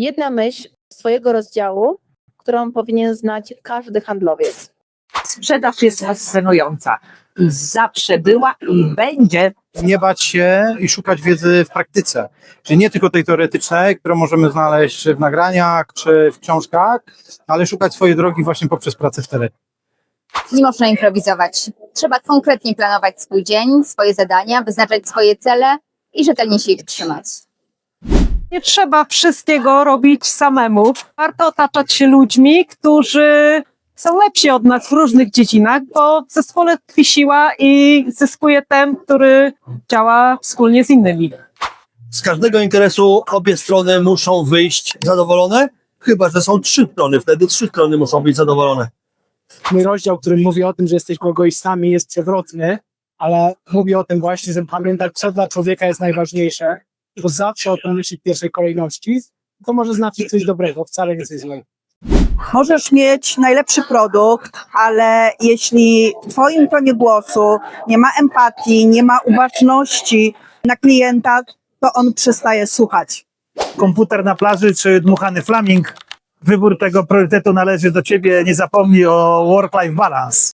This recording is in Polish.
Jedna myśl z Twojego rozdziału, którą powinien znać każdy handlowiec. Sprzedaż jest fascynująca. I zawsze była i będzie. nie bać się i szukać wiedzy w praktyce. Czyli nie tylko tej teoretycznej, którą możemy znaleźć w nagraniach czy w książkach, ale szukać swojej drogi właśnie poprzez pracę w terenie. Nie można improwizować. Trzeba konkretnie planować swój dzień, swoje zadania, wyznaczać swoje cele i rzetelnie się ich trzymać. Nie trzeba wszystkiego robić samemu. Warto otaczać się ludźmi, którzy są lepsi od nas w różnych dziedzinach, bo w zespole tkwi siła i zyskuje ten, który działa wspólnie z innymi. z każdego interesu obie strony muszą wyjść zadowolone, chyba że są trzy strony, wtedy trzy strony muszą być zadowolone. mój rozdział, który mówi o tym, że jesteśmy egoistami, jest przewrotny, ale mówi o tym właśnie, że pamiętać, co dla człowieka jest najważniejsze, bo zawsze o tym myśli w pierwszej kolejności, to może znaczyć coś dobrego, wcale nie coś złego. Możesz mieć najlepszy produkt, ale jeśli w Twoim tonie głosu nie ma empatii, nie ma uważności na klienta, to on przestaje słuchać. komputer na plaży czy dmuchany flaming. Wybór tego priorytetu należy do ciebie. Nie zapomnij o work-life balance.